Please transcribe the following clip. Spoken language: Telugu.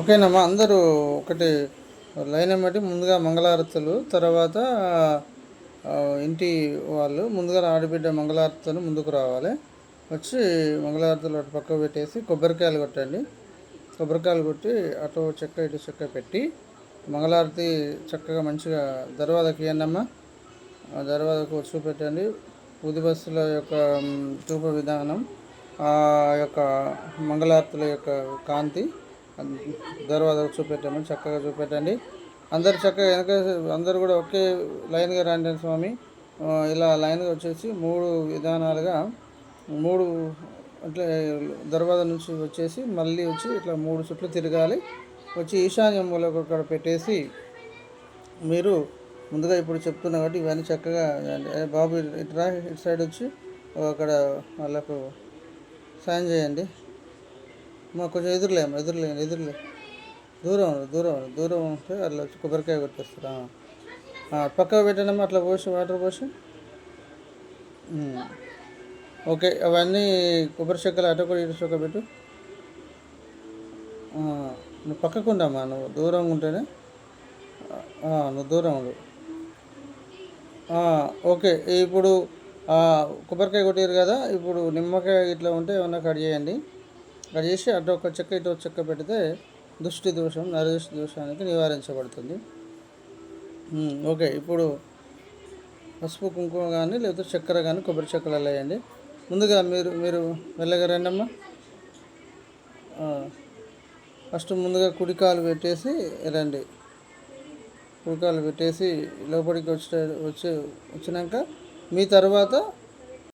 ఓకేనమ్మా అందరూ ఒకటి లైన్ బట్టి ముందుగా మంగళారతులు తర్వాత ఇంటి వాళ్ళు ముందుగా ఆడబిడ్డ మంగళారతులు ముందుకు రావాలి. వచ్చి మంగళారతులు అటు పక్కకు పెట్టేసి కొబ్బరికాయలు కొట్టండి. కొబ్బరికాయలు కొట్టి అటు చెక్క ఇటు చెక్క పెట్టి మంగళారతి చక్కగా మంచిగా దర్వాజకి ఇవ్వండమ్మా ఆ దర్వాజకు చూపెట్టండి ఉది బస్సుల యొక్క చూప చూపు విధానం ఆ యొక్క మంగళారతుల యొక్క కాంతి దర్వాజా చూపెట్టండి చక్కగా చూపెట్టండి. అందరు చక్కగా వెనక అందరు కూడా ఒకే లైన్గా రండి స్వామి. ఇలా లైన్గా వచ్చేసి మూడు విధానాలుగా మూడు అట్లా దర్వాజా నుంచి వచ్చేసి మళ్ళీ వచ్చి ఇట్లా మూడు చుట్లు తిరగాలి. వచ్చి ఈశాన్య మూలకు అక్కడ పెట్టేసి మీరు ముందుగా ఇప్పుడు చెప్తున్నా కాబట్టి ఇవన్నీ చక్కగా బాబు ఇట్రా ఇటు సైడ్ వచ్చి అక్కడ వాళ్ళకు సాయం చేయండి. మా కొంచెం ఎదురులే అమ్మ, ఎదురులే ఎదురులే. దూరం దూరం దూరం ఉంటే అట్లా వచ్చి కొబ్బరికాయ కొట్టేస్తారా? పక్కకు పెట్టండి అట్లా పోసి వాటర్ పోసి. ఓకే అవన్నీ కొబ్బరి చెక్కలు అటు కూడా ఇటు చెక్క పెట్టు. నువ్వు పక్కకు ఉండమ్మా నువ్వు దూరంగా ఉంటేనే. నువ్వు దూరం ఉండు. ఓకే ఇప్పుడు కొబ్బరికాయ కొట్టారు కదా ఇప్పుడు నిమ్మకాయ ఇట్లా ఉంటే ఏమన్నా కట్ చేయండి. కట్ చేసి అటు ఒక చెక్క ఇటు ఒక చెక్క పెడితే దృష్టి దోషం నరదృష్టి దోషానికి నివారించబడుతుంది. ఓకే ఇప్పుడు పసుపు కుంకుమ కానీ లేకపోతే చక్కెర కానీ కొబ్బరి చెక్కలు వేయండి. ముందుగా మీరు మీరు మెల్లగా రండమ్మా. ఫస్ట్ ముందుగా కుడికాలు పెట్టేసి రండి. కుడికాలు పెట్టేసి లోపలికి వచ్చే వచ్చి వచ్చినాక మీ తర్వాత